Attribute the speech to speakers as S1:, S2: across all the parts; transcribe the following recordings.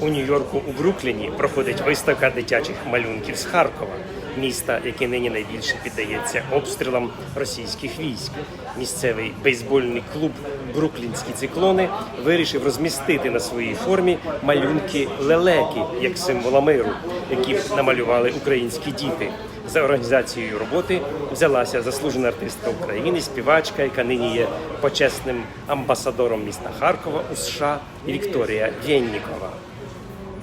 S1: У Нью-Йорку у Брукліні проходить виставка дитячих малюнків з Харкова, міста, яке нині найбільше піддається обстрілам російських військ. Місцевий бейсбольний клуб Бруклінські циклони вирішив розмістити на своїй формі малюнки лелеки як символа миру, які намалювали українські діти. За організацією роботи взялася заслужена артистка України, співачка, яка нині є почесним амбасадором міста Харкова у США Вікторія Єннікова.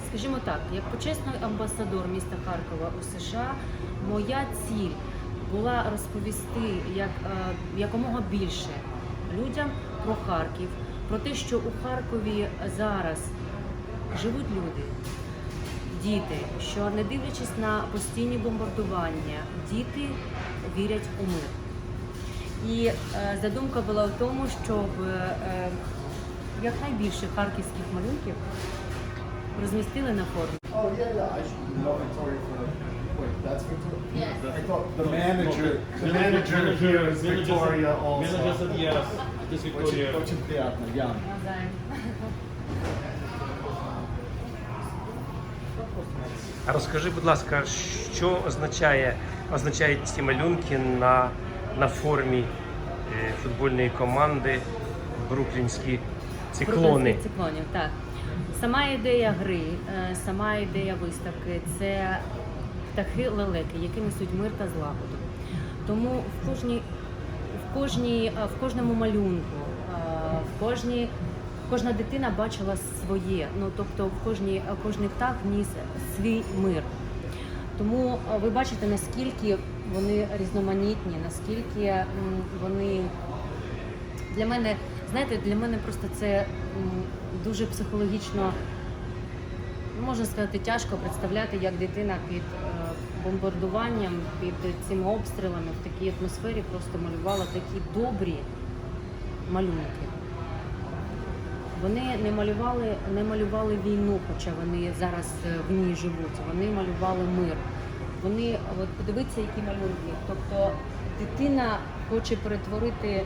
S2: Скажімо так, як почесний амбасадор міста Харкова у США, моя ціль була розповісти як, е, якомога більше людям про Харків, про те, що у Харкові зараз живуть люди, діти, що не дивлячись на постійні бомбардування, діти вірять у мир. І е, задумка була в тому, щоб е, е, якнайбільше харківських малюнків розмістили на.
S3: Oh, for. Wait, that's Victoria? Yes. I thought the manager, the manager here is Victoria also.
S4: Manager said yes. This
S3: Очень, очень приятно, Ян.
S1: Розкажи, будь ласка, що означає, означають ці малюнки на, на формі е, футбольної команди Бруклінські циклони?
S2: Циклонів, так. Сама ідея гри, е, сама ідея виставки це птахи лелеки, які несуть мир та злагоду. Тому в кожній, в кожній, е, в кожному малюнку, в кожній, кожна дитина бачила своє. Ну тобто, в кожній, е, кожний птах ніс свій мир. Тому е, ви бачите, наскільки вони різноманітні, наскільки вони для мене, знаєте, для мене просто це дуже психологічно, можна сказати, тяжко представляти, як дитина під е, бомбардуванням, під цими обстрілами в такій атмосфері просто малювала такі добрі малюнки. Вони не малювали, не малювали війну, хоча вони зараз е, в ній живуть. Вони малювали мир. Вони от подивіться, які малюнки. Тобто дитина хоче перетворити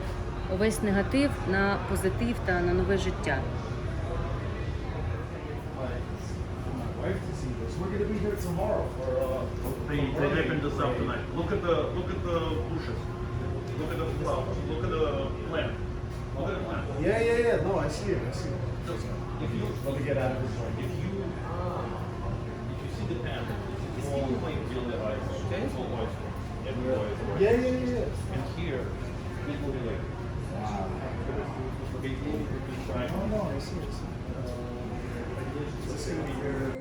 S2: весь негатив на позитив та на нове життя.
S4: Look at the look at the bushes. Look at the flowers.
S3: No, I see it. I see it.
S4: If you
S3: Let me get out of this way.
S4: if you if you see the plant, it's all white yellow eyes. Okay, it's all white. Everywhere is.
S3: Yeah, yeah, yeah, yeah.
S4: And here, it will be like
S3: Wow.
S4: okay, it will be
S3: Oh, no, I see it. I see it. Uh, is this gonna be here